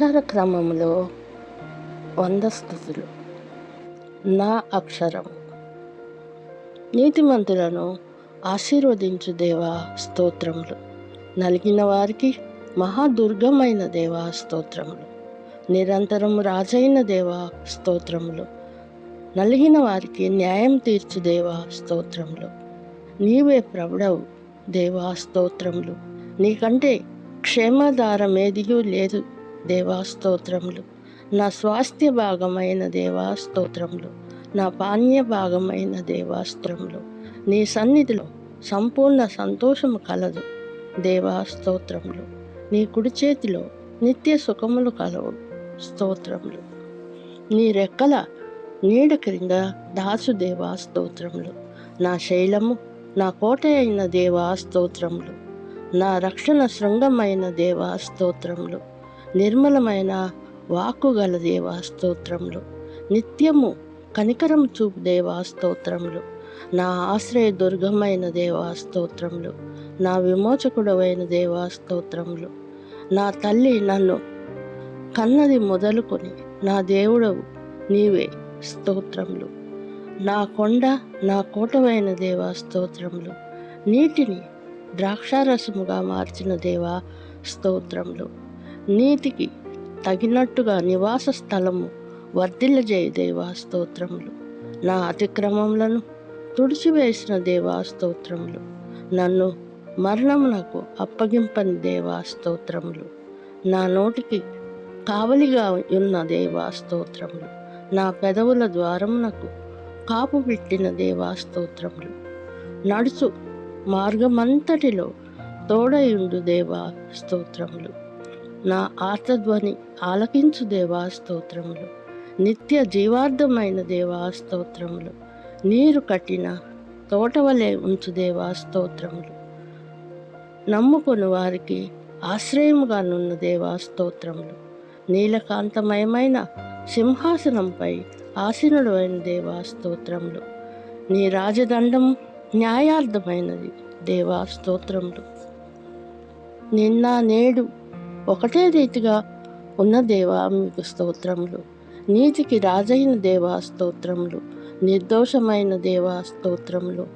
అక్షర క్రమంలో వంద స్థుతులు. నా అక్షరం. నీతిమంతులను ఆశీర్వదించు దేవా స్తోత్రములు. నలిగిన వారికి మహాదుర్గమైన దేవా స్తోత్రములు. నిరంతరం రాజైన దేవా స్తోత్రములు. నలిగిన వారికి న్యాయం తీర్చు దేవా స్తోత్రములు. నీవే ప్రభుడవు దేవా స్తోత్రములు. నీకంటే క్షేమధారం ఏదియూ లేదు. దేవా స్తోత్రములు. నా స్వాస్థ్య భాగమైన దేవాస్తోత్రములు నా పానీయ భాగమైన దేవాస్త్రములు నీ సన్నిధిలో సంపూర్ణ సంతోషము కలదు దేవాస్తోత్రములు నీ కుడి చేతిలో నిత్య సుఖములు కలవు స్తోత్రములు. నీ రెక్కల నీడ క్రింద దాసు దేవాస్తోత్రములు నా శైలము నా కోట అయిన దేవాస్తోత్రములు నా రక్షణ శృంగమైన దేవాస్తోత్రములు నిర్మలమైన వాక్కు గల దేవా స్తోత్రములు. నిత్యము కనికరం చూపు దేవా స్తోత్రములు. నా ఆశ్రయ దుర్గమైన దేవా స్తోత్రములు. నా విమోచకుడవైన దేవా స్తోత్రములు. నా తల్లి నన్ను కన్నది మొదలుకొని నా దేవుడవు నీవే స్తోత్రములు. నా కొండ నా కోటవైన దేవా స్తోత్రములు. నీటిని ద్రాక్షారసముగా మార్చిన దేవా స్తోత్రములు. నీతికి తగినట్టుగా నివాస స్థలము వర్ధిల్లజేయ దేవా స్తోత్రములు. నా అతిక్రమములను తుడిచివేసిన దేవా స్తోత్రములు. నన్ను మరణమునకు అప్పగింపని దేవా స్తోత్రములు. నా నోటికి కావలిగా ఉన్న దేవా స్తోత్రములు. నా పెదవుల ద్వారమునకు కాపు పెట్టిన దేవా స్తోత్రములు. నడుచు మార్గమంతటిలో తోడయుండు దేవా స్తోత్రములు. నా ఆర్తధ్వని ఆలకించు దేవా స్తోత్రములు. నిత్య జీవార్థమైన దేవా స్తోత్రములు. నీరు కట్టిన తోటవలే ఉంచు దేవా స్తోత్రములు. నమ్ముకొని వారికి ఆశ్రయముగా నున్న దేవా స్తోత్రములు. నీలకాంతమయమైన సింహాసనంపై ఆసీనుడు అయిన దేవా స్తోత్రములు. నీ రాజదండం న్యాయార్థమైనది దేవా స్తోత్రములు. నిన్న నేడు ఒకటే రీతిగా ఉన్న దేవ మీకు స్తోత్రములు. నీతికి రాజైన దేవ స్తోత్రములు. నిర్దోషమైన దేవా స్తోత్రములు.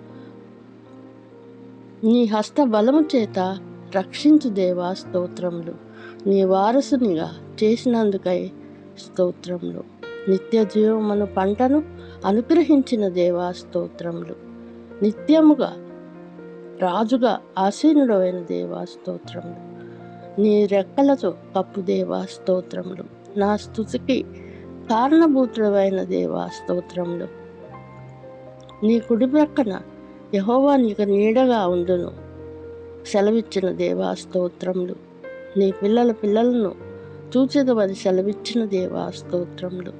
నీ హస్త బలము చేత రక్షించు దేవా స్తోత్రములు. నీ వారసునిగా చేసినందుకై స్తోత్రములు. నిత్య జీవమును పంటను అనుగ్రహించిన దేవా స్తోత్రములు. నిత్యముగా రాజుగా ఆసీనుడైన దేవా స్తోత్రములు. నీ రెక్కలతో కప్పు దేవా స్తోత్రములు. నా స్థుతికి కారణభూతుడమైన దేవా స్తోత్రములు. నీ కుడి ప్రక్కన యహోవా నీకు నీడగా ఉండును. సెలవిచ్చిన దేవా స్తోత్రములు. నీ పిల్లల పిల్లలను చూచెదవని సెలవిచ్చిన దేవా స్తోత్రములు.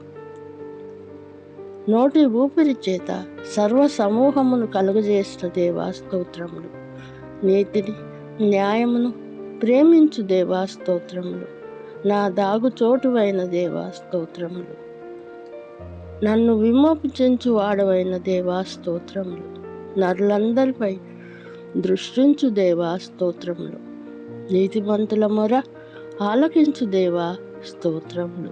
నోటి ఊపిరి చేత సర్వ సమూహమును కలుగజేసిన దేవా స్తోత్రములు. నీతిని న్యాయమును ప్రేమించు దేవా స్తోత్రములు. నా దాగు చోటువైన దేవా స్తోత్రములు. నన్ను విమోపించు వాడవైన దేవా స్తోత్రములు. నరులందరిపై దృష్టించు దేవా స్తోత్రములు. నీతిమంతుల మొర ఆలకించు దేవా స్తోత్రములు.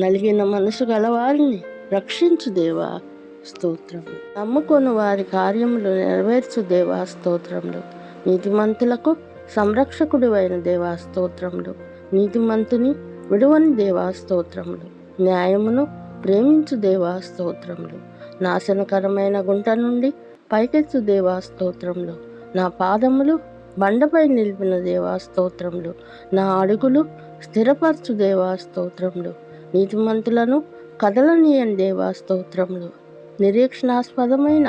నలిగిన మనసు గలవారిని రక్షించు దేవా స్తోత్రములు. నమ్ముకొని వారి కార్యములు నెరవేర్చు దేవా స్తోత్రములు. నీతిమంతులకు సంరక్షకుడివైన దేవా స్తోత్రములు నీతిమంతుని విడువని దేవా స్తోత్రములు న్యాయమును ప్రేమించు దేవా స్తోత్రములు నాశనకరమైన గుంట నుండి పైకెత్తు దేవా స్తోత్రములు నా పాదములు బండపై నిలిపిన దేవా స్తోత్రములు నా అడుగులు స్థిరపరచు దేవా స్తోత్రములు నీతిమంతులను కదలనీయని దేవా స్తోత్రములు నిరీక్షణాస్పదమైన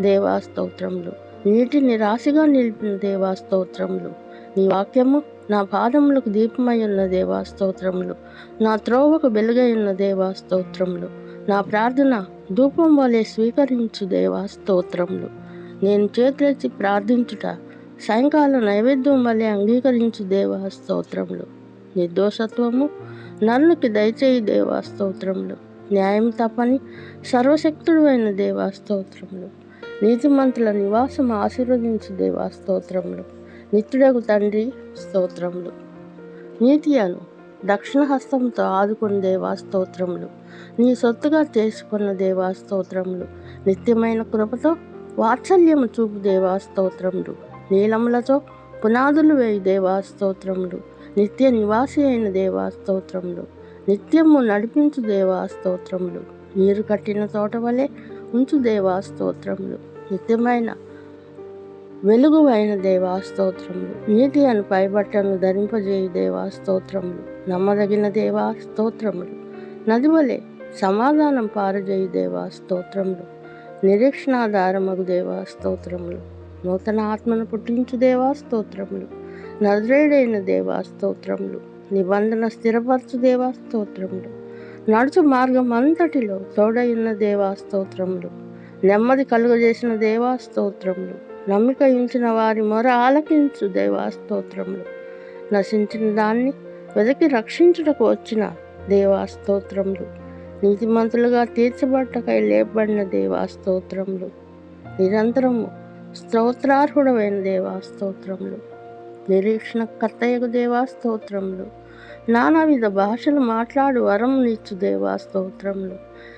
దేవా స్తోత్రములు నీటిని రాశిగా నిలిపిన దేవా స్తోత్రములు. నీ వాక్యము నా పాదములకు దీపమై ఉన్న దేవా స్తోత్రములు. నా త్రోవకు వెలుగై ఉన్న దేవా స్తోత్రములు. నా ప్రార్థన ధూపం వలె స్వీకరించు దేవా స్తోత్రములు. నేను చేతులెత్తి ప్రార్థించుట సాయంకాలం నైవేద్యం వలె అంగీకరించు దేవా స్తోత్రములు. నిర్దోషత్వము నన్నుకి దయచేయి దేవా స్తోత్రములు. న్యాయం తప్పని సర్వశక్తుడు అయిన దేవా స్తోత్రములు. నీతిమంతుల నివాసం ఆశీర్వదించు దేవా స్తోత్రములు. నిత్యుడకు తండ్రి స్తోత్రములు. నీతి అను దక్షిణ హస్తంతో ఆదుకున్న దేవా స్తోత్రములు. నీ సొత్తుగా చేసుకున్న దేవా స్తోత్రములు. నిత్యమైన కృపతో వాత్సల్యము చూపు దేవా స్తోత్రములు. నీలములతో పునాదులు వేయి దేవా స్తోత్రములు. నిత్య నివాసి అయిన దేవా స్తోత్రములు. నిత్యము నడిపించు దేవా స్తోత్రములు. నీరు కట్టిన తోట వలె ఉంచు దేవా స్తోత్రములు. నిత్యమైన వెలుగు అయిన దేవా స్తోత్రములు. నీటి అని పైబట్టను ధరింపజేయు దేవా స్తోత్రములు. నమ్మదగిన దేవా స్తోత్రములు. నదివలే సమాధానం పారజేయు దేవా స్తోత్రములు. నిరీక్షణాధారమగు దేవా స్తోత్రములు. నూతన ఆత్మను పుట్టించు దేవా స్తోత్రములు. నజరేడైన దేవా స్తోత్రములు. నిబంధన స్థిరపరచు దేవా స్తోత్రములు. నడుచు మార్గం అంతటిలో తోడైన దేవా స్తోత్రములు నెమ్మది కలుగజేసిన దేవా స్తోత్రములు నమ్మిక ఇంచిన వారి మొర ఆలకించు దేవా స్తోత్రములు నశించిన దాన్ని వెదకి రక్షించుటకు వచ్చిన దేవా స్తోత్రములు నీతిమంతులుగా తీర్చబట్టకై లేపబడిన దేవా స్తోత్రములు నిరంతరము స్తోత్రార్హుడమైన దేవా స్తోత్రములు నిరీక్షణ కర్తయ్యకు దేవా స్తోత్రములు నానావిధ భాషలు మాట్లాడు వరం ఇచ్చు దేవా స్తోత్రములు.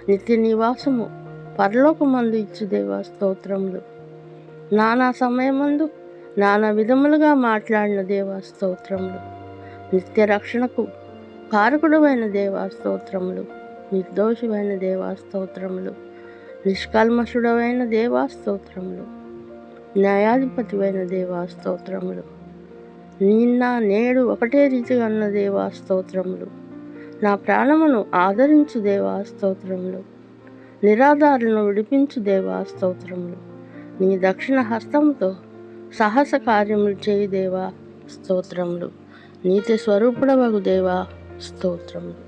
నిత్య నివాసము పరలోకమందు ఇచ్చు దేవా స్తోత్రములు. నానా సమయమందు నానా విధములుగా మాట్లాడిన దేవా స్తోత్రములు. నిత్య రక్షణకు కారకుడమైన దేవా స్తోత్రములు. నిర్దోషమైన దేవా స్తోత్రములు. నిష్కల్మషుడమైన దేవా స్తోత్రములు. న్యాయాధిపతివైన దేవా స్తోత్రములు. నిన్న నేడు ఒకటే రీతిగా అన్న దేవా స్తోత్రములు. నా ప్రాణమును ఆదరించు దేవా స్తోత్రములు. నిరాధారులను విడిపించు దేవా స్తోత్రములు. నీ దక్షిణ హస్తంతో సాహస కార్యములు చేయి దేవా స్తోత్రములు. నీతి స్వరూపుడవగు దేవా స్తోత్రములు.